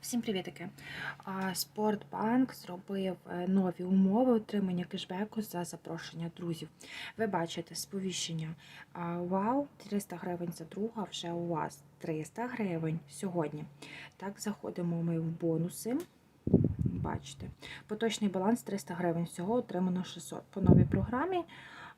Всім привітики! Спортбанк зробив е, нові умови отримання кешбеку за запрошення друзів. Ви бачите сповіщення. Вау, 300 гривень за друга вже у вас 300 гривень сьогодні. Так, заходимо ми в бонуси. Бачите, поточний баланс 300 гривень. Всього отримано 600. По новій програмі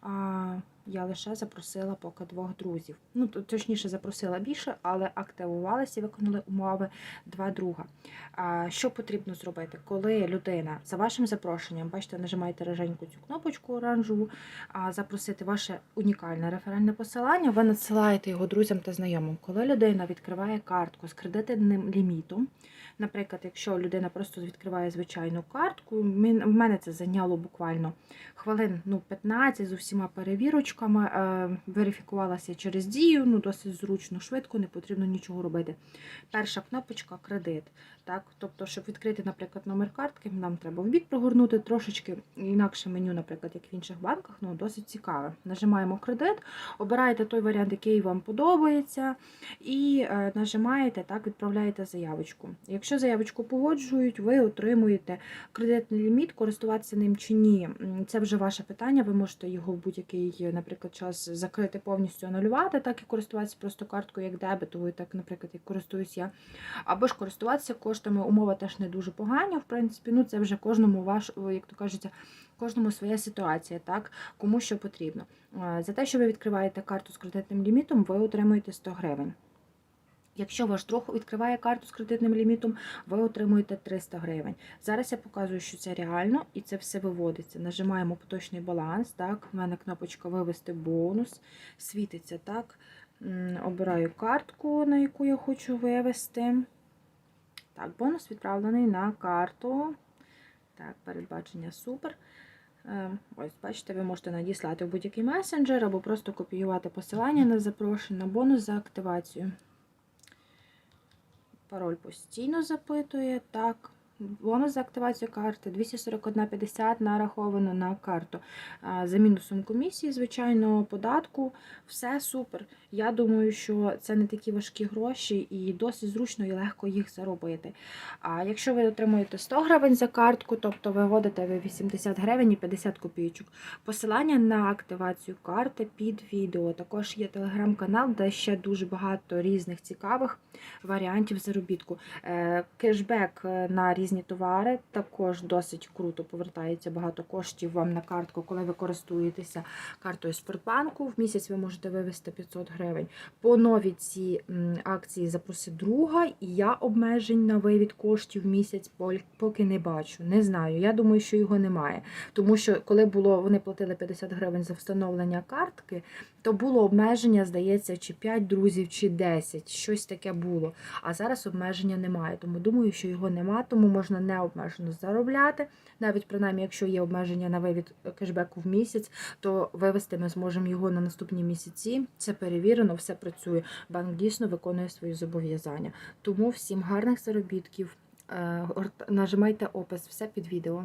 а, я лише запросила поки двох друзів. Ну, точніше, запросила більше, але активувалися і виконали умови два друга. А, що потрібно зробити? Коли людина за вашим запрошенням, бачите, нажимаєте роженьку цю кнопочку оранжеву, а, запросити ваше унікальне реферальне посилання, ви надсилаєте його друзям та знайомим. Коли людина відкриває картку з кредитним лімітом, наприклад, якщо людина просто відкриває звичайну картку, в мене це зайняло буквально хвилин ну, 15 з усіма перевірочками, е, верифікувалася через дію, ну досить зручно, швидко, не потрібно нічого робити. Перша кнопочка кредит. Так? Тобто, щоб відкрити, наприклад, номер картки, нам треба в бік прогорнути трошечки інакше меню, наприклад, як в інших банках, ну досить цікаве. Нажимаємо кредит, обираєте той варіант, який вам подобається, і е, нажимаєте, так, відправляєте заявочку. Якщо заявочку погоджують, ви отримуєте кредитний ліміт, користуватися ним чи ні. Це вже ваше питання. Ви можете його в будь-який, наприклад, час закрити повністю анулювати, так і користуватися просто карткою як дебетовою, так, наприклад, як користуюсь я. Або ж користуватися коштами. Умова теж не дуже погані, в принципі. Ну, це вже кожному ваш, як то кажеться, кожному своя ситуація, так, кому що потрібно. Е, За те, що ви відкриваєте карту з кредитним лімітом, ви отримуєте 100 гривень. Якщо ваш друг відкриває карту з кредитним лімітом, ви отримуєте 300 гривень. Зараз я показую, що це реально і це все виводиться. Нажимаємо поточний баланс. Так, в мене кнопочка вивести бонус, світиться так. Обираю картку, на яку я хочу вивести. Так, бонус відправлений на карту. Так, передбачення супер. Е, Ось, бачите, ви можете надіслати в будь-який месенджер або просто копіювати посилання на запрошення на бонус за активацію. Пароль постійно запитує. Так. Бонус за активацію карти 241,50 нараховано на карту. За мінусом комісії, звичайно, податку. Все супер. Я думаю, що це не такі важкі гроші і досить зручно і легко їх заробити. А якщо ви отримуєте 100 гривень за картку, тобто ви вводите ви 80 гривень і 50 копійочок. Посилання на активацію карти під відео. Також є телеграм-канал, де ще дуже багато різних цікавих варіантів заробітку. Е, Кешбек е, на різні товари також досить круто повертається багато коштів вам на картку, коли ви користуєтеся картою Спортбанку. В місяць ви можете вивести 500 гривень. По новій ці акції запроси друга, і я обмежень на вивід коштів в місяць поки не бачу. Не знаю. Я думаю, що його немає. Тому що коли було вони платили 50 гривень за встановлення картки, то було обмеження, здається, чи 5 друзів, чи 10, щось таке було. А зараз обмеження немає. Тому думаю, що його нема, тому можна необмежено заробляти. Навіть принаймні, якщо є обмеження на вивід кешбеку в місяць, то вивести ми зможемо його на наступні місяці. Це перевірено, все працює. Банк дійсно виконує свої зобов'язання. Тому всім гарних заробітків. Е, Нажимайте опис, все під відео.